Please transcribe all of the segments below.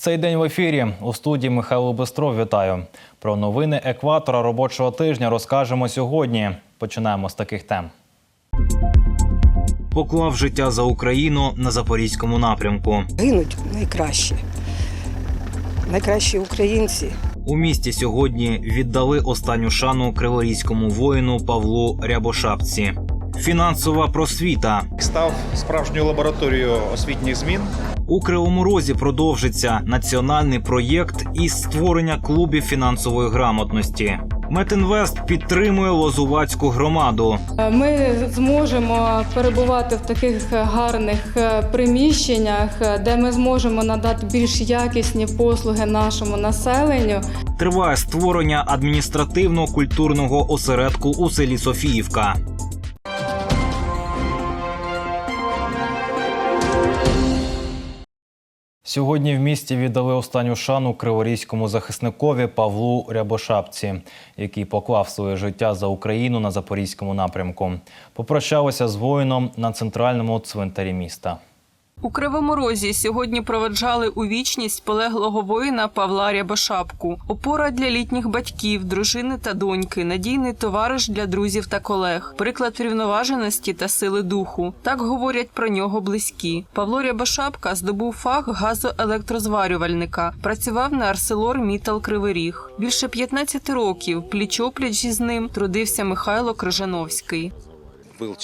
Цей день в ефірі у студії Михайло Бистров. Вітаю про новини екватора робочого тижня. Розкажемо сьогодні. Починаємо з таких тем. Поклав життя за Україну на запорізькому напрямку. Гинуть найкращі, найкращі українці. У місті сьогодні віддали останню шану криворізькому воїну Павлу Рябошапці. Фінансова просвіта став справжньою лабораторією освітніх змін. У Кривому Розі продовжиться національний проєкт із створення клубів фінансової грамотності. Метінвест підтримує Лозувацьку громаду. Ми зможемо перебувати в таких гарних е, приміщеннях, е, де ми зможемо надати більш якісні послуги нашому населенню. Триває створення адміністративно-культурного осередку у селі Софіївка. Сьогодні в місті віддали останню шану криворізькому захисникові Павлу Рябошапці, який поклав своє життя за Україну на запорізькому напрямку. Попрощалися з воїном на центральному цвинтарі міста. У Кривому Розі сьогодні проведжали у вічність полеглого воїна Павла Рябошапку. Опора для літніх батьків, дружини та доньки, надійний товариш для друзів та колег, приклад врівноваженості та сили духу. Так говорять про нього близькі. Павло Рябошапка здобув фах газоелектрозварювальника, працював на Арселор Мітал Кривий Ріг. Більше 15 років пліч-опліч із ним трудився Михайло Крижановський.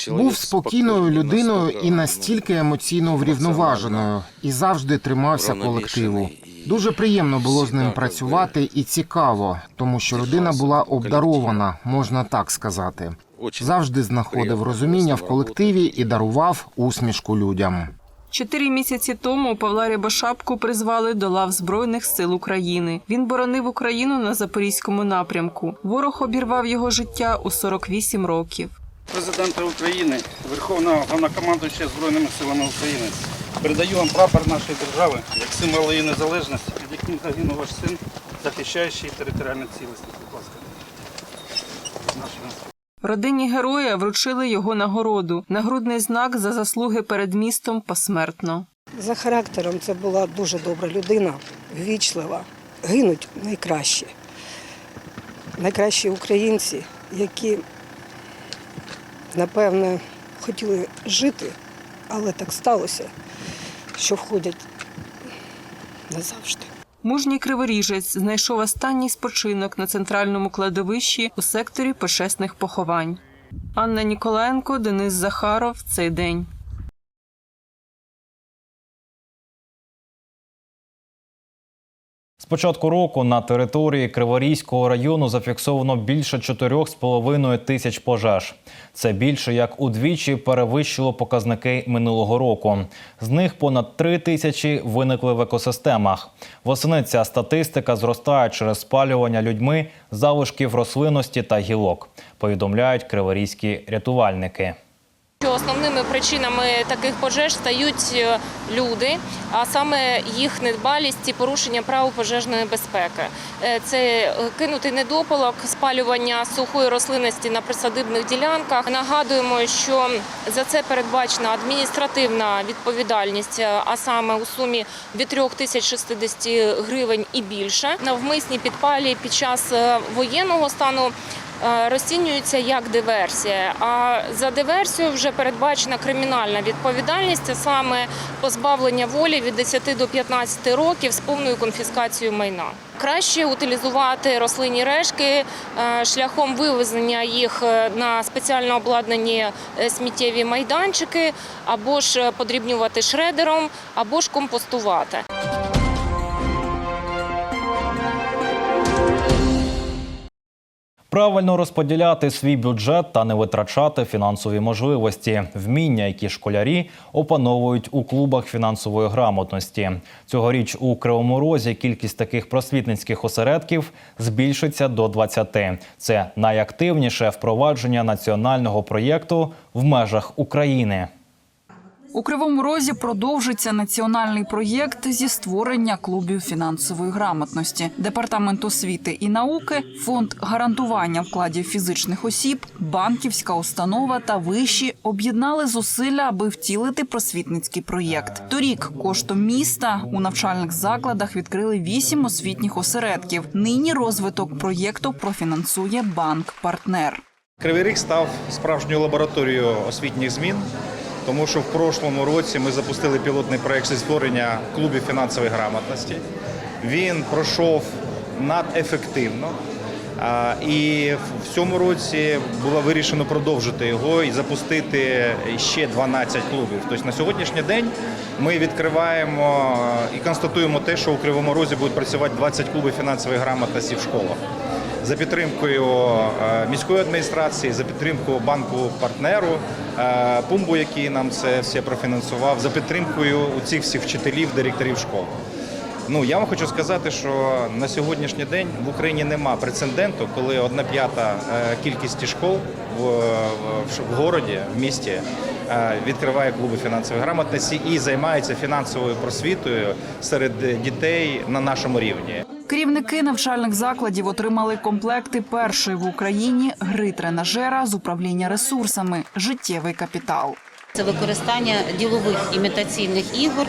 Був спокійною людиною і настільки емоційно врівноваженою, і завжди тримався колективу. Дуже приємно було з ним працювати і цікаво, тому що людина була обдарована, можна так сказати. Завжди знаходив розуміння в колективі і дарував усмішку людям. Чотири місяці тому Павла Рябошапку призвали до лав Збройних сил України. Він боронив Україну на запорізькому напрямку. Ворог обірвав його життя у 48 років. Президента України, Верховного Головнокомандуюча Збройними силами України. Передаю вам прапор нашої держави як символ її незалежності, під яким загинув ваш син, захищаючий територіальну цілісність. Будь ласка. Родині героя вручили його нагороду нагрудний знак за заслуги перед містом посмертно. За характером це була дуже добра людина, ввічлива. Гинуть найкращі, найкращі українці, які, напевне, хотіли жити, але так сталося, що входять назавжди. Мужній криворіжець знайшов останній спочинок на центральному кладовищі у секторі почесних поховань. Анна Ніколенко, Денис Захаров. Цей день. З початку року на території Криворізького району зафіксовано більше 4,5 тисяч пожеж. Це більше як удвічі перевищило показники минулого року. З них понад 3 тисячі виникли в екосистемах. Восени ця статистика зростає через спалювання людьми залишків рослинності та гілок. Повідомляють криворізькі рятувальники. Що Основними причинами таких пожеж стають е, люди, а саме їх недбалість і порушення правил пожежної безпеки. Е, Це е, кинутий недопалок, спалювання сухої рослинності на присадибних ділянках. Нагадуємо, що за це передбачена адміністративна відповідальність, а саме у сумі від 3060 гривень і більше. Навмисні підпалі під час воєнного стану розцінюються як диверсія. А за диверсію вже передбачена кримінальна відповідальність, а саме позбавлення волі від 10 до 15 років з повною конфіскацією майна. Краще утилізувати рослинні решки е, шляхом вивезення їх е, на спеціально обладнані е, сміттєві майданчики, або ж е, подрібнювати шредером, або ж компостувати. Правильно розподіляти свій бюджет та не витрачати фінансові можливості, вміння, які школярі опановують у клубах фінансової грамотності. Цьогоріч у Кривому Розі кількість таких просвітницьких осередків збільшиться до 20. Це найактивніше впровадження національного проєкту в межах України. У Кривому Розі продовжиться національний проєкт зі створення клубів фінансової грамотності. Департамент освіти і науки, фонд гарантування вкладів фізичних осіб, банківська установа та виші об'єднали зусилля, аби втілити просвітницький проєкт. Торік коштом міста у навчальних закладах відкрили вісім освітніх осередків. Нині розвиток проєкту профінансує банк партнер. Кривий Ріг став справжньою лабораторією освітніх змін, тому що в прошлому році ми запустили пілотний проєкт зі створення клубів фінансової грамотності. Він пройшов надефективно. І в цьому році було вирішено продовжити його і запустити ще 12 клубів. Тобто на сьогоднішній день ми відкриваємо і констатуємо те, що у Кривому Розі будуть працювати 20 клубів фінансової грамотності в школах за підтримкою е, міської адміністрації, за підтримкою банку партнеру е, Пумбу, який нам це все профінансував, за підтримкою у цих всіх вчителів, директорів школ. Ну я вам хочу сказати, що на сьогоднішній день в Україні нема прецеденту, коли одна п'ята е, кількості школ в, в, в городі, в місті відкриває клуби фінансової грамотності і займається фінансовою просвітою серед дітей на нашому рівні. Керівники навчальних закладів отримали комплекти першої в Україні гри тренажера з управління ресурсами життєвий капітал. Це використання ділових імітаційних ігор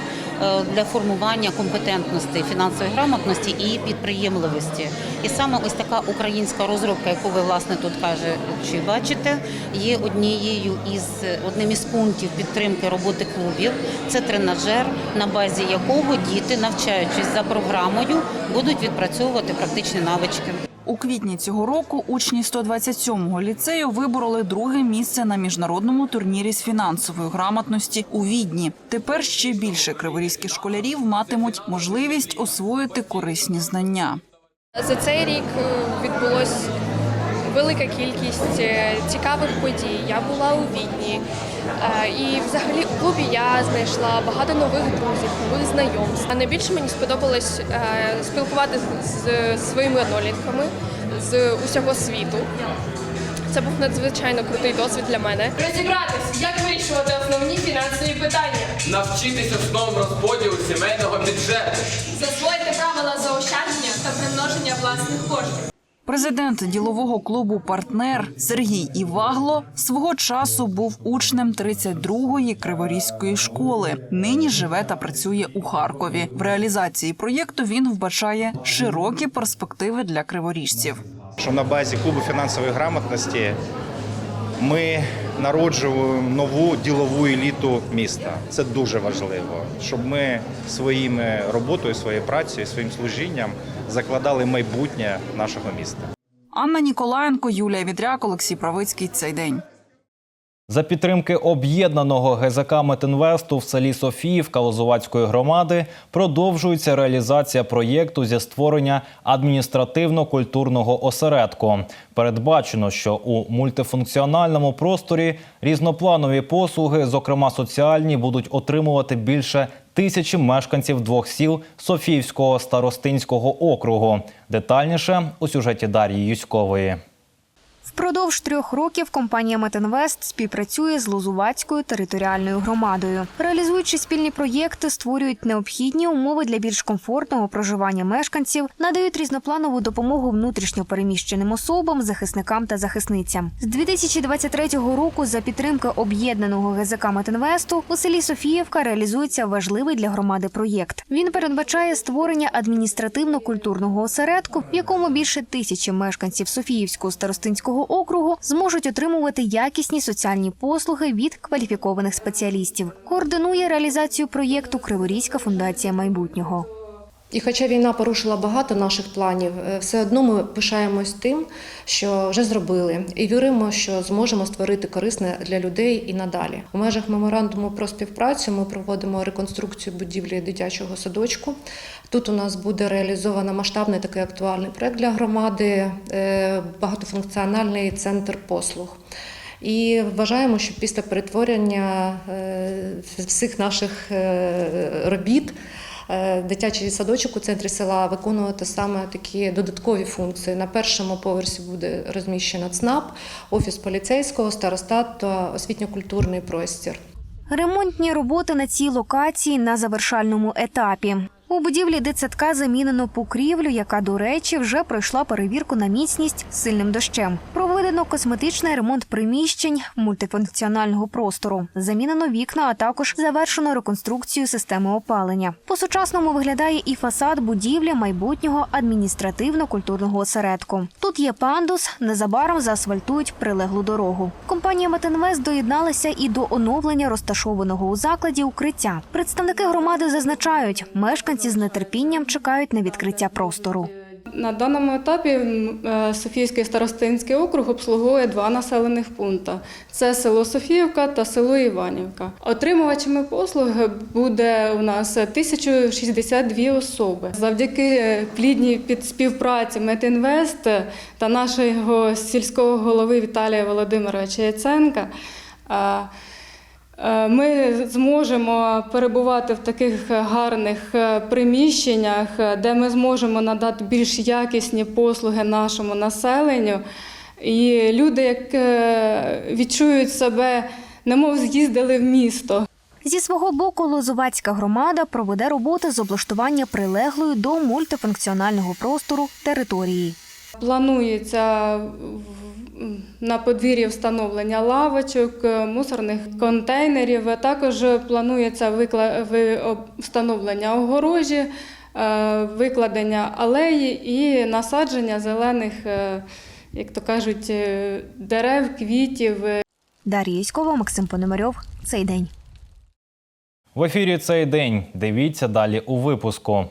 для формування компетентності, фінансової грамотності і підприємливості. І саме ось така українська розробка, яку ви власне тут каже, чи бачите, є однією із одним із пунктів підтримки роботи клубів. Це тренажер, на базі якого діти, навчаючись за програмою, будуть відпрацьовувати практичні навички. У квітні цього року учні 127-го ліцею вибороли друге місце на міжнародному турнірі з фінансової грамотності у Відні. Тепер ще більше криворізьких школярів матимуть можливість освоїти корисні знання. За цей рік е, відбулось велика кількість е, цікавих подій. Я була у Відні. Е, І взагалі у клубі я знайшла багато нових друзів, нових знайомств. А найбільше мені сподобалось е, спілкуватися з своїми однолітками з усього світу. Це був надзвичайно крутий досвід для мене. Розібратись, як вирішувати основні фінансові питання, Навчитись основам розподілу сімейного бюджету. засвоїти правила заощадження та примноження власних коштів. Президент ділового клубу Партнер Сергій Івагло свого часу був учнем 32-ї криворізької школи. Нині живе та працює у Харкові. В реалізації проєкту він вбачає широкі перспективи для криворіжців. що на базі клубу фінансової грамотності ми народжуємо нову ділову еліту міста. Це дуже важливо, щоб ми своїми роботою, своєю працею, своїм служінням закладали майбутнє нашого міста. Анна Ніколаєнко, Юлія Відряк, Олексій Правицький. Цей день. За підтримки об'єднаного ГЗК Метинвесту в селі Софіївка Лозувацької громади продовжується реалізація проєкту зі створення адміністративно-культурного осередку. Передбачено, що у мультифункціональному просторі різнопланові послуги, зокрема соціальні, будуть отримувати більше тисячі мешканців двох сіл Софіївського старостинського округу. Детальніше у сюжеті Дар'ї Юськової. Впродовж трьох років компанія Метинвест співпрацює з Лозувацькою територіальною громадою. Реалізуючи спільні проєкти, створюють необхідні умови для більш комфортного проживання мешканців, надають різнопланову допомогу внутрішньо переміщеним особам, захисникам та захисницям. З 2023 року за підтримки об'єднаного ГЗК Метинвесту у селі Софіївка реалізується важливий для громади проєкт. Він передбачає створення адміністративно-культурного осередку, в якому більше тисячі мешканців Софіївського старостинського округу зможуть отримувати якісні соціальні послуги від кваліфікованих спеціалістів. Координує реалізацію проєкту Криворізька фундація майбутнього. І хоча війна порушила багато наших планів, е, все одно ми пишаємось тим, що вже зробили, і віримо, що зможемо створити корисне для людей і надалі. У межах меморандуму про співпрацю ми проводимо реконструкцію будівлі дитячого садочку. Тут у нас буде реалізовано масштабний такий актуальний проект для громади, е, багатофункціональний центр послуг. І вважаємо, що після перетворення е, всіх наших е, робіт дитячий садочок у центрі села виконувати саме такі додаткові функції. На першому поверсі буде розміщено ЦНАП, офіс поліцейського, старостат та освітньо-культурний простір. Ремонтні роботи на цій локації на завершальному етапі. У будівлі дитсадка замінено покрівлю, яка, до речі, вже пройшла перевірку на міцність сильним дощем. Проведено косметичний ремонт приміщень мультифункціонального простору. Замінено вікна, а також завершено реконструкцію системи опалення. По-сучасному виглядає і фасад будівлі майбутнього адміністративно-культурного осередку. Тут є пандус, незабаром заасфальтують прилеглу дорогу. Компанія Метинвест доєдналася і до оновлення розташованого у закладі укриття. Представники громади зазначають, мешканці з нетерпінням чекають на відкриття простору. На даному етапі е, Софійський старостинський округ обслуговує два населених пункти: це село Софіївка та село Іванівка. Отримувачами послуг буде у нас 1062 особи. Завдяки е, плідній співпраці Метінвест та нашого сільського голови Віталія Володимировича Яценка. Е, Ми зможемо перебувати в таких гарних е, приміщеннях, е, де ми зможемо надати більш якісні послуги нашому населенню. І люди, як відчують себе, немов з'їздили в місто. Зі свого боку, Лозувацька громада проведе роботи з облаштування прилеглої до мультифункціонального простору території. Планується на подвір'ї встановлення лавочок, е, мусорних контейнерів. Також планується встановлення огорожі, е, викладення алеї і насадження зелених, е, як то кажуть, е, дерев, квітів. Дар'я Яськова, Максим Пономарьов. Цей день. В ефірі цей день. Дивіться далі у випуску.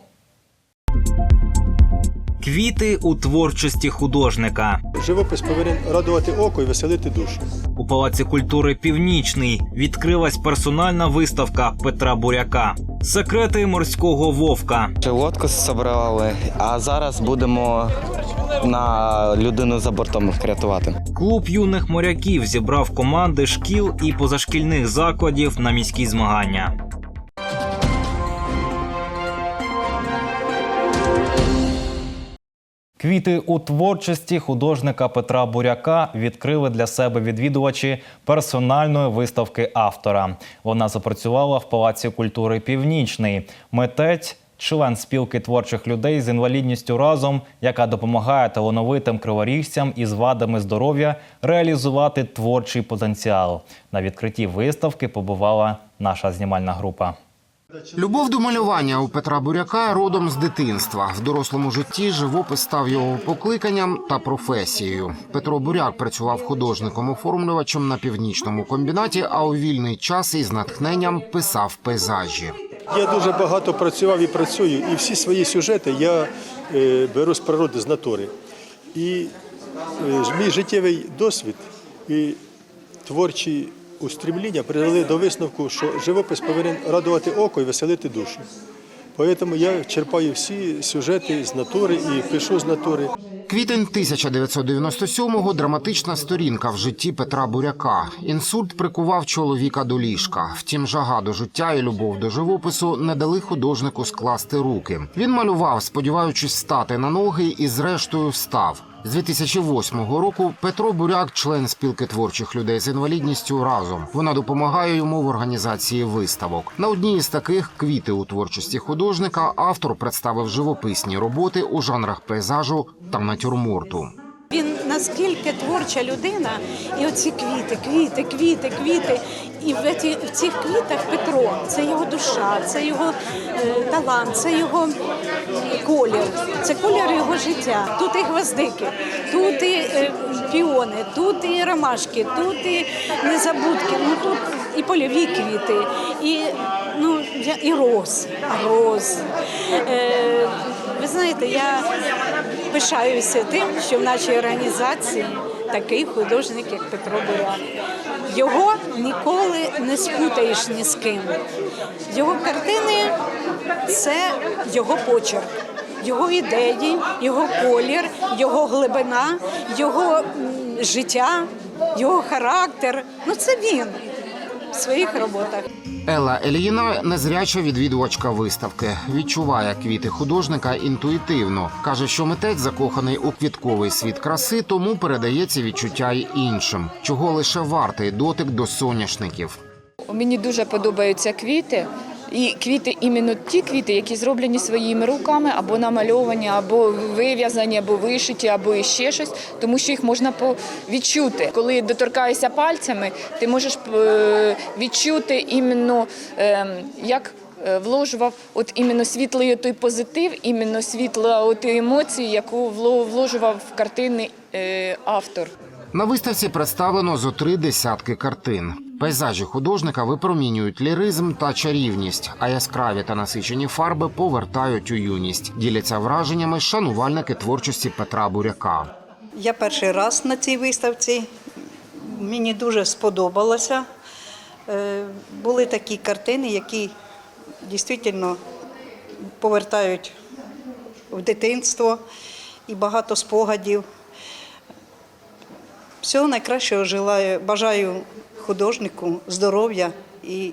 Квіти у творчості художника. Живопис повинен радувати око і веселити душу. У Палаці культури Північний відкрилась персональна виставка Петра Буряка. Секрети морського вовка. Лодку зібрали, а зараз будемо на людину за бортом рятувати. Клуб юних моряків зібрав команди шкіл і позашкільних закладів на міські змагання. Квіти у творчості художника Петра Буряка відкрили для себе відвідувачі персональної виставки автора. Вона запрацювала в Палаці культури Північний. Митець, член спілки творчих людей з інвалідністю разом, яка допомагає талановитим криворіжцям із вадами здоров'я реалізувати творчий потенціал. На відкритті виставки побувала наша знімальна група. Любов до малювання у Петра Буряка родом з дитинства. В дорослому житті живопис став його покликанням та професією. Петро Буряк працював художником-оформлювачем на північному комбінаті, а у вільний час із натхненням писав пейзажі. Я дуже багато працював і працюю, і всі свої сюжети я е, беру з природи, з натури. І е, мій життєвий досвід і творчі устремління привели до висновку, що живопис повинен радувати око і веселити душу. Тому я черпаю всі сюжети з натури і пишу з натури. Квітень 1997-го – драматична сторінка в житті Петра Буряка. Інсульт прикував чоловіка до ліжка. Втім, жага до життя і любов до живопису не дали художнику скласти руки. Він малював, сподіваючись стати на ноги, і зрештою встав. З 2008 року Петро Буряк, член спілки творчих людей з інвалідністю разом. Вона допомагає йому в організації виставок. На одній із таких квіти у творчості художника автор представив живописні роботи у жанрах пейзажу та натюрморту. Він наскільки творча людина, і оці квіти, квіти, квіти, квіти. І в, ці, в цих квітах Петро це його душа, це його е, талант, це його колір, це колір його життя. Тут і гвоздики, тут і е, піони, тут і ромашки, тут і незабудки, ну тут і польові квіти, і, ну, і роз, роз. Е, ви знаєте, я пишаюся тим, що в нашій організації такий художник, як Петро Буряк. Його ніколи не спутаєш ні з ким. Його картини це його почерк, його ідеї, його колір, його глибина, його життя, його характер. Ну це він в своїх роботах. Елла Еліїна незряча відвідувачка виставки. Відчуває квіти художника інтуїтивно. каже, що митець закоханий у квітковий світ краси, тому передає ці відчуття й іншим, чого лише вартий дотик до соняшників. Мені дуже подобаються квіти. І квіти, іменно ті квіти, які зроблені своїми руками, або намальовані, або вив'язані, або вишиті, або ще щось, тому що їх можна відчути. Коли доторкаєшся пальцями, ти можеш е, відчути іменно ем, як. е, Вложував от іменно світлий той позитив, іменно світла от емоції, яку вло- вложував в картини е, автор. На виставці представлено зо три десятки картин. Пейзажі художника випромінюють ліризм та чарівність, а яскраві та насичені фарби повертають у юність. Діляться враженнями шанувальники творчості Петра Буряка. Я перший раз на цій виставці. Мені дуже сподобалося. Е, Були такі картини, які дійсно повертають в дитинство і багато спогадів. Всього найкращого желаю, бажаю художнику здоров'я і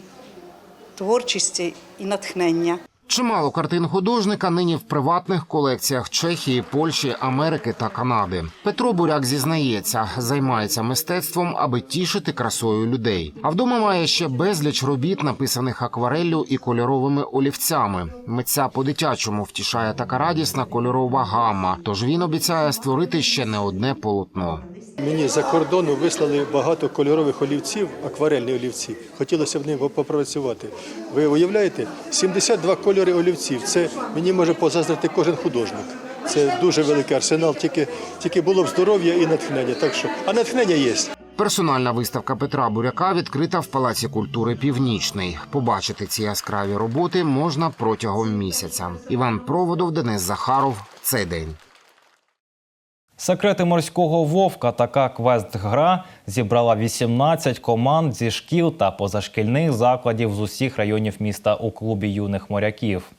творчості і натхнення. Чимало картин художника нині в приватних колекціях Чехії, Польщі, Америки та Канади. Петро Буряк зізнається, займається мистецтвом, аби тішити красою людей. А вдома має ще безліч робіт, написаних аквареллю і кольоровими олівцями. Митця по-дитячому втішає така радісна кольорова гамма. Тож він обіцяє створити ще не одне полотно. Мені за кордону вислали багато кольорових олівців, акварельні олівці. Хотілося в них попрацювати. Ви уявляєте, 72 кольори олівців. Це мені може позаздрити кожен художник. Це дуже великий арсенал, тільки, тільки було б здоров'я і натхнення. Так що, а натхнення є. Персональна виставка Петра Буряка відкрита в Палаці культури Північний. Побачити ці яскраві роботи можна протягом місяця. Іван Проводов, Денис Захаров. Цей день. Секрети морського вовка така квест-гра зібрала 18 команд зі шкіл та позашкільних закладів з усіх районів міста у клубі юних моряків.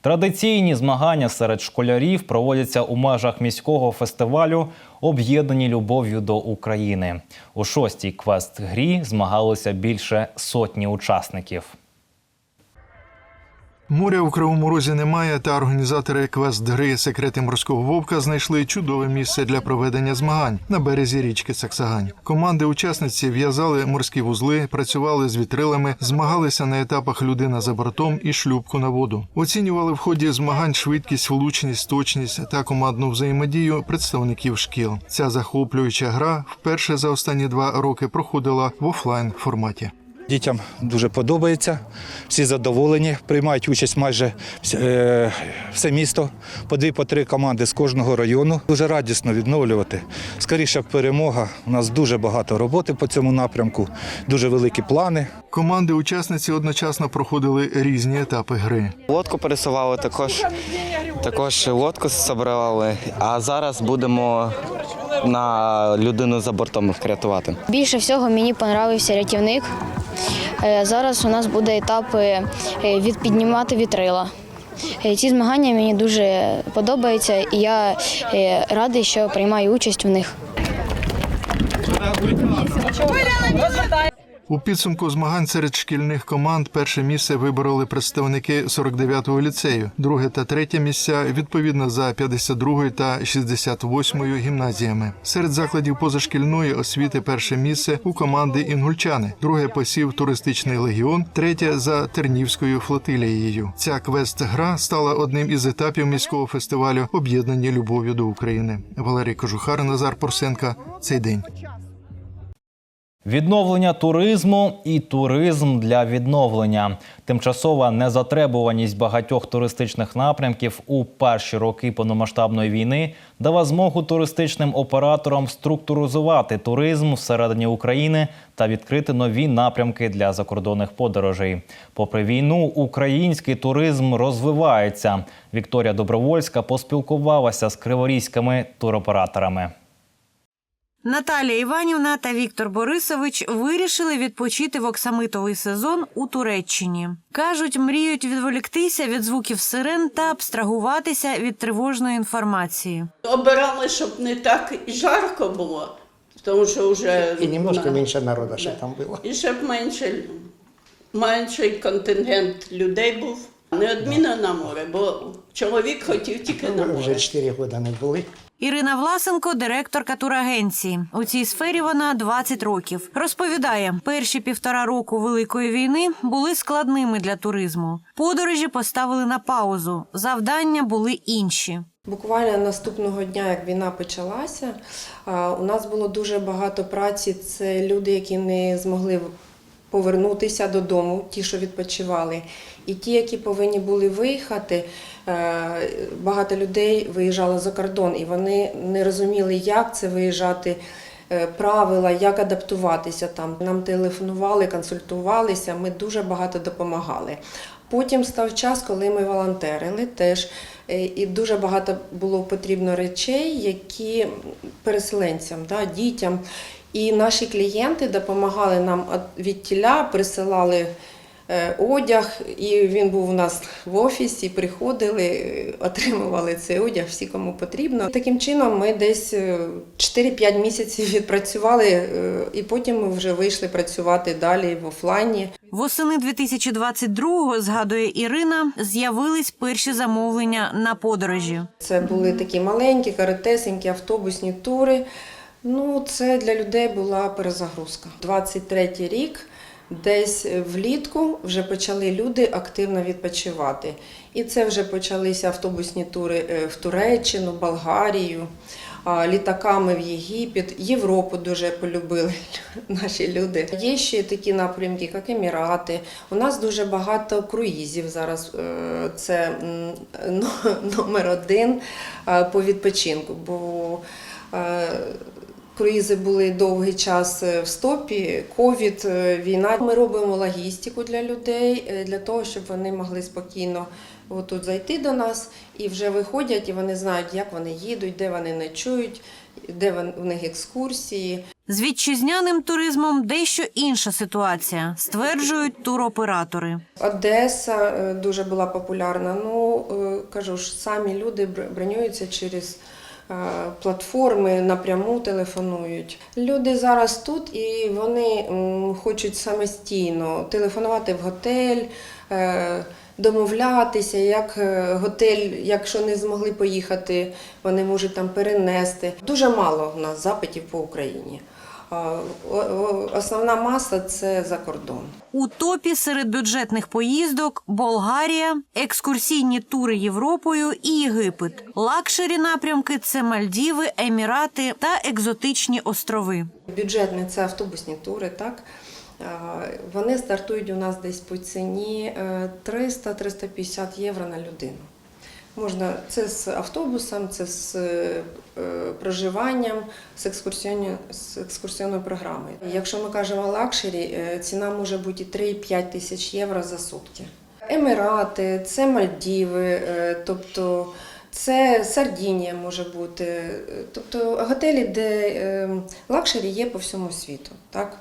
Традиційні змагання серед школярів проводяться у межах міського фестивалю Об'єднані любов'ю до України. У шостій квест-грі змагалося більше сотні учасників. Моря у Кривому Розі немає, та організатори квест-гри Секрети морського вовка знайшли чудове місце для проведення змагань на березі річки Саксагань. Команди учасниці в'язали морські вузли, працювали з вітрилами, змагалися на етапах людина за бортом і шлюпку на воду. Оцінювали в ході змагань швидкість, влучність, точність та командну взаємодію представників шкіл. Ця захоплююча гра вперше за останні два роки проходила в офлайн форматі. Дітям дуже подобається, всі задоволені, приймають участь майже е, все місто, по дві, по три команди з кожного району. Дуже радісно відновлювати. Скоріше перемога. У нас дуже багато роботи по цьому напрямку, дуже великі плани. Команди учасниці одночасно проходили різні етапи гри. Лодку пересували також, також лодку зібрали, а зараз будемо на людину за бортом рятувати. Більше всього мені понравився рятівник. Е, Зараз у нас буде етап е, від піднімати вітрила. Е, Ці змагання мені дуже подобаються, і я е, радий, що приймаю участь в них. У підсумку змагань серед шкільних команд перше місце вибороли представники 49-го ліцею, друге та третє місця відповідно за 52-ю та 68-ю гімназіями. Серед закладів позашкільної освіти перше місце у команди інгульчани, друге посів туристичний легіон, третє за Тернівською флотилією. Ця квест-гра стала одним із етапів міського фестивалю Об'єднані любов'ю до України. Валерій Кожухар, Назар Порсенка. Цей день. Відновлення туризму і туризм для відновлення. Тимчасова незатребуваність багатьох туристичних напрямків у перші роки повномасштабної війни дала змогу туристичним операторам структуризувати туризм всередині України та відкрити нові напрямки для закордонних подорожей. Попри війну, український туризм розвивається. Вікторія Добровольська поспілкувалася з криворізькими туроператорами. Наталія Іванівна та Віктор Борисович вирішили відпочити в оксамитовий сезон у Туреччині. Кажуть, мріють відволіктися від звуків сирен та абстрагуватися від тривожної інформації. Обирали, щоб не так жарко було, тому що вже И немножко на- меньше народа, что там было. і щоб менше, менший контингент людей був. Неодмінно на море, бо чоловік хотів тільки на Ну, Вже море. 4 года не були. Ірина Власенко, директорка турагенції. У цій сфері вона 20 років. Розповідає, перші півтора року великої війни були складними для туризму. Подорожі поставили на паузу. Завдання були інші. Буквально наступного дня, як війна почалася, у нас було дуже багато праці. Це люди, які не змогли повернутися додому, ті, що відпочивали. І ті, які повинні були виїхати, е, багато людей виїжджало за кордон, і вони не розуміли, як це виїжджати. е, Правила, як адаптуватися там. Нам телефонували, консультувалися, ми дуже багато допомагали. Потім став час, коли ми волонтерили теж, е, і дуже багато було потрібно речей, які переселенцям, да, дітям. І наші клієнти допомагали нам від- тіля, присилали е, одяг, і він був у нас в офісі. Приходили, е, отримували цей одяг всі, кому потрібно. Таким чином, ми десь е, 4-5 місяців відпрацювали, е, і потім ми вже вийшли працювати далі в офлайні. Восени 2022-го, згадує Ірина, з'явились перші замовлення на подорожі. Це були такі маленькі, каратесенькі автобусні тури. Ну, це для людей була перезагрузка. 23-й рік, десь влітку вже почали люди активно відпочивати. І це вже почалися автобусні тури е, в Туреччину, Болгарію, літаками в Єгипет, Європу дуже полюбили наші люди. Є ще такі напрямки, як Емірати. У нас дуже багато круїзів зараз. е, Це номер один е, по відпочинку. Бо Круїзи були довгий час е, в стопі, ковід, е, війна. Ми робимо логістику для людей, е, для того, щоб вони могли спокійно отут зайти до нас і вже виходять, і вони знають, як вони їдуть, де вони ночують, де у них екскурсії. З вітчизняним туризмом дещо інша ситуація, стверджують туроператори. Одеса дуже була популярна. Ну кажу ж, самі люди бр- бронюються через платформи, напряму телефонують. Люди зараз тут і вони хочуть самостійно телефонувати в готель. е, Домовлятися, як е, готель, якщо не змогли поїхати, вони можуть там перенести. Дуже мало в нас запитів по Україні. Основна маса це за кордон. У топі серед бюджетних поїздок Болгарія, екскурсійні тури Європою і Єгипет. Лакшері напрямки це Мальдіви, Емірати та екзотичні острови. Бюджетні це автобусні тури, так? Вони стартують у нас десь по ціні е, 300-350 євро на людину. Можна це з автобусом, це з е, проживанням, з екскурсіонною, з екскурсіонною програмою. Якщо ми кажемо лакшері, е, ціна може бути і 3-5 тисяч євро за сутки. Емірати, це Мальдіви, е, тобто це Сардінія може бути, тобто готелі, де лакшері є по всьому світу. Так?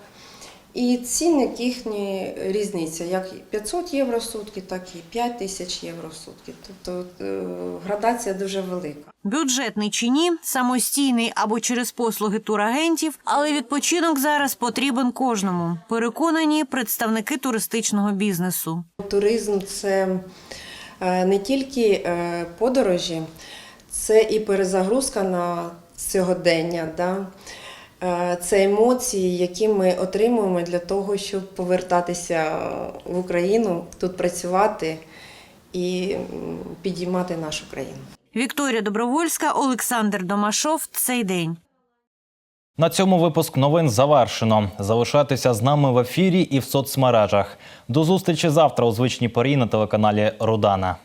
І цінник їхні різниця, як 500 євро в сутки, так і 5 тисяч євро в сутки. Тобто е, градація дуже велика. Бюджетний чи ні, самостійний або через послуги турагентів, але відпочинок зараз потрібен кожному. Переконані представники туристичного бізнесу. Туризм це е, не тільки е, подорожі, це і перезагрузка на сьогодення. Да? Е, Це емоції, які ми отримуємо для того, щоб повертатися в Україну, тут працювати і підіймати нашу країну. Вікторія Добровольська, Олександр Домашов. Цей день. На цьому випуск новин завершено. Залишайтеся з нами в ефірі і в соцмережах. До зустрічі завтра у звичній порі на телеканалі Рудана.